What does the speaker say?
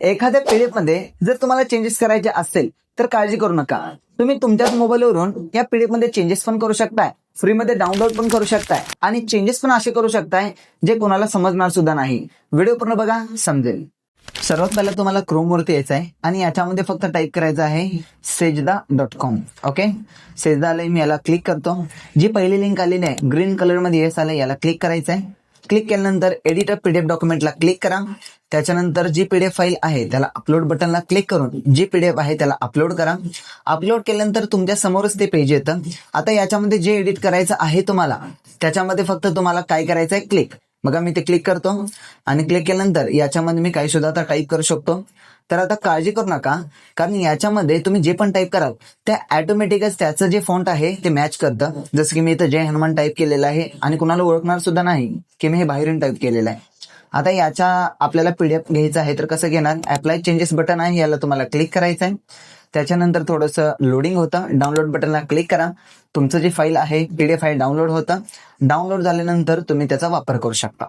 एखाद्या पिढीमध्ये जर तुम्हाला चेंजेस करायचे असेल तर काळजी करू नका. तुम्ही तुमच्याच मोबाईलवरून या पिढीमध्ये चेंजेस पण करू शकताय फ्रीमध्ये डाउनलोड पण करू शकताय आणि चेंजेस पण असे करू शकताय जे कोणाला समजणार सुद्धा नाही. व्हिडिओ पूर्ण बघा समजेल. सर्वात पहिला तुम्हाला क्रोम वरती यायचं आहे आणि याच्यामध्ये फक्त टाईप करायचं आहे सेजदा डॉट कॉम ओके सेजदाला मी याला क्लिक करतो. जी पहिली लिंक आलेली आहे ग्रीन कलरमध्ये येस आलं याला क्लिक करायचं आहे क्लिक केल्यानंतर एडिट पीडीएफ डॉक्युमेंटला क्लिक करा. त्याच्यानंतर जी पीडीएफ फाईल आहे त्याला अपलोड बटनला क्लिक करून जी पीडीएफ आहे त्याला अपलोड करा. अपलोड केल्यानंतर तुमच्या समोरच ते पेज येतं. आता याच्यामध्ये जे एडिट करायचं आहे तुम्हाला त्याच्यामध्ये फक्त तुम्हाला काय करायचं आहे क्लिक बघा मी ते क्लिक करतो आणि क्लिक केल्यानंतर याच्यामध्ये मी काही सुद्धा आता टाईप करू शकतो. तर आता काळजी करू नका कारण याच्यामध्ये तुम्ही जे पण टाईप कराल त्या ऑटोमॅटिकच त्याचं जे फॉन्ट आहे ते मॅच करतं. जसं की मी इथं जय हनुमान टाईप केलेलं आहे आणि कुणाला ओळखणार सुद्धा नाही की मी हे बाहेरून टाईप केलेलं आहे. आता याच्या आपल्याला पीडीएफ घ्यायचं आहे तर कसं घेणार? अप्लाय चेंजेस बटन आहे याला तुम्हाला क्लिक करायचं आहे त्याच्यानंतर थोडंसं लोडिंग होतं. डाउनलोड बटनला क्लिक करा. तुमचं जे फाईल आहे पीडीएफ फाईल डाउनलोड होतं. डाउनलोड झाल्यानंतर तुम्ही त्याचा वापर करू शकता.